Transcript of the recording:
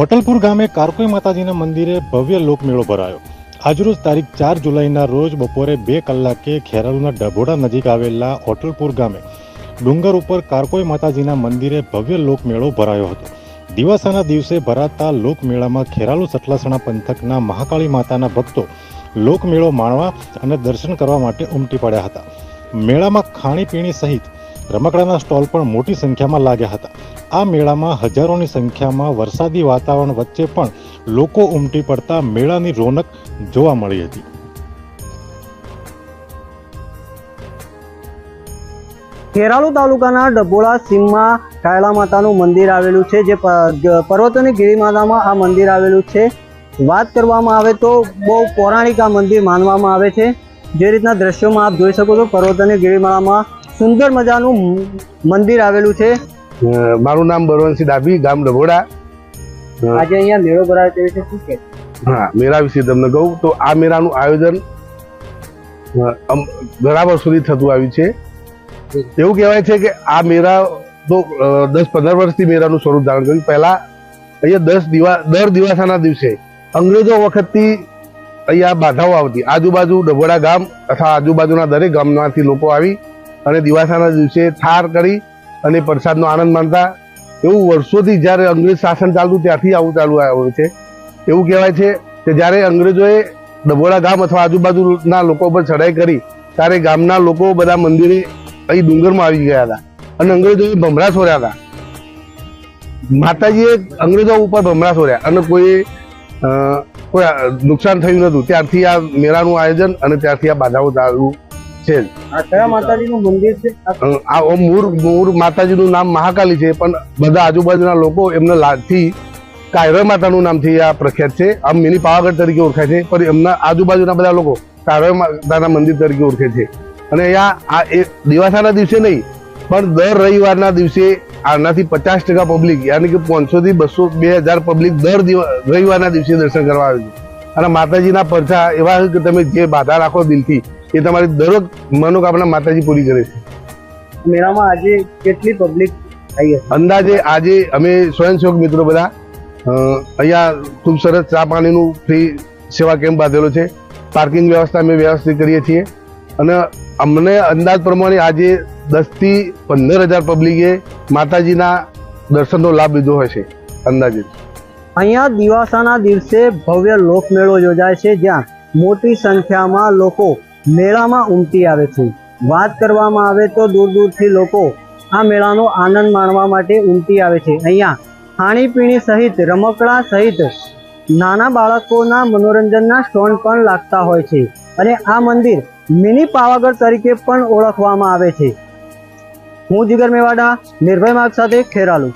ઓટલપુર ગામે કારકોઈ માતાજીના મંદિરે ભવ્ય લોકમેળો ભરાયો. આજરોજ તારીખ ચાર જુલાઈના રોજ બપોરે બે કલાકે ખેરાલુના ડભોડા નજીક આવેલા ઓટલપુર ગામે ડુંગર ઉપર કારકોઈ માતાજીના મંદિરે ભવ્ય લોકમેળો ભરાયો હતો. દિવાસાના દિવસે ભરાતા લોકમેળામાં ખેરાલુ સટલાસણા પંથકના મહાકાળી માતાના ભક્તો લોકમેળો માણવા અને દર્શન કરવા માટે ઉમટી પડ્યા હતા. મેળામાં ખાણીપીણી સહિત રમકડાના સ્ટોલ પણ મોટી સંખ્યામાં લાગ્યા હતા. આ મેળામાં હજારોની સંખ્યામાં વરસાદી વાતાવરણ વચ્ચે પણ લોકો ઉમટી પડતા મેળાની રોનક જોવા મળી હતી. ખેરાલુ તાલુકાના ડભોળા સીમમાં કાયલા માતાનું મંદિર આવેલું છે, જે પર્વતોની ગિરિમાતામાં આ મંદિર આવેલું છે. વાત કરવામાં આવે તો બહુ પૌરાણિક આ મંદિર માનવામાં આવે છે. જે રીતના દ્રશ્યોમાં આપ જોઈ શકો છો પર્વત અને ગિરિમાળામાં સુંદર મજાનું મંદિર આવેલું છે. મારું નામ બળવંતસિંહ ડાભી ગામ ડભોડા. આજે અહીંયા મેળો ભરાયો તે વિશે શું કે હા મેળા વિશે તમને કહું તો આ મેળાનું આયોજન ઘણા વર્ષોથી થતું આવ્યું છે. એવું કહેવાય છે કે આ મેળા તો દસ પંદર વર્ષથી મેળાનું સ્વરૂપ ધારણ કર્યું. પહેલા અહીંયા દસ દિવા દર દિવાસાના દિવસે અંગ્રેજો વખતથી અહીંયા બાધાઓ આવતી. આજુબાજુ ડભોડા ગામ અથવા આજુબાજુના દરેક ગામમાંથી લોકો આવી અને દિવાસાના દિવસે થાર કરી અને પ્રસાદનો આનંદ માણતા. એવું વર્ષોથી જ્યારે અંગ્રેજ શાસન ચાલતું ત્યાંથી આવું ચાલુ આવ્યું છે. એવું કહેવાય છે કે જ્યારે અંગ્રેજોએ ડભોડા ગામ અથવા આજુબાજુના લોકો પર ચડાઈ કરી, ત્યારે ગામના લોકો બધા મંદિરે અહીં ડુંગરમાં આવી ગયા હતા અને અંગ્રેજોએ ભમરા છોડ્યા હતા. માતાજીએ અંગ્રેજો ઉપર ભમરા છોડ્યા અને કોઈ કોઈ નુકસાન થયું નતું. ત્યારથી આ મેળાનું આયોજન અને ત્યારથી આ બાધાઓ ચાલુ છે. આ કયા માતાજીનું મંદિર છે? આ મૂળ મૂળ માતાજીનું નામ મહાકાલી છે પણ બધા આજુબાજુના લોકો એમને લાગથી કાયરા માતાનું નામથી આ પ્રખ્યાત છે. આમ મિની પાવાગઢ તરીકે ઓળખાય છે પણ એમના આજુબાજુના બધા લોકો કાયરા માતાના મંદિર તરીકે ઓળખે છે. અને અહીંયા આ એ દિવાસાના દિવસે નહીં પણ દર રવિવારના દિવસે આનાથી પચાસ ટકા પબ્લિક યાની કે પાંચસો થી બસો બે હજાર પબ્લિક દર દિવસ રવિવારના દિવસે દર્શન કરવા આવે છે. અને માતાજીના પરછા એવા કે તમે જે બાધા રાખો દિલથી એ તમારી દરેક મનોકામના માતાજી પૂરી કરે છે. મેળામાં આજે કેટલી પબ્લિક આવી અંદાજે આજે અમે સ્વયંસેવક મિત્રો બધા અહીંયા ખૂબ સરસ ચા પાણીનું ફ્રી સેવા કેમ્પ બાંધેલો છે. પાર્કિંગ વ્યવસ્થા અમે વ્યવસ્થિત કરીએ છીએ. અને અમને અંદાજ પ્રમાણે આજે દસથી પંદર હજાર પબ્લિકે માતાજીના દર્શનનો લાભ લીધો હશે અંદાજે અહીંયા દિવાસાના દિવસે ભવ્ય લોકમેળો યોજાય છે, જ્યાં મોટી સંખ્યામાં લોકો મેળામાં ઉમટી આવે છે. વાત કરવામાં આવે તો દૂર દૂરથી લોકો આ મેળાનો આનંદ માણવા માટે ઉમટી આવે છે. અહીંયા ખાણીપીણી સહિત, રમકડા સહિત નાના બાળકોના મનોરંજનના સ્ટોન પણ લાગતા હોય છે. અને આ મંદિર મિની પાવાગઢ તરીકે પણ ઓળખવામાં આવે છે. હું જીગર મેવાડા નિર્ભય માર્ગ સાથે ખેરાલુ.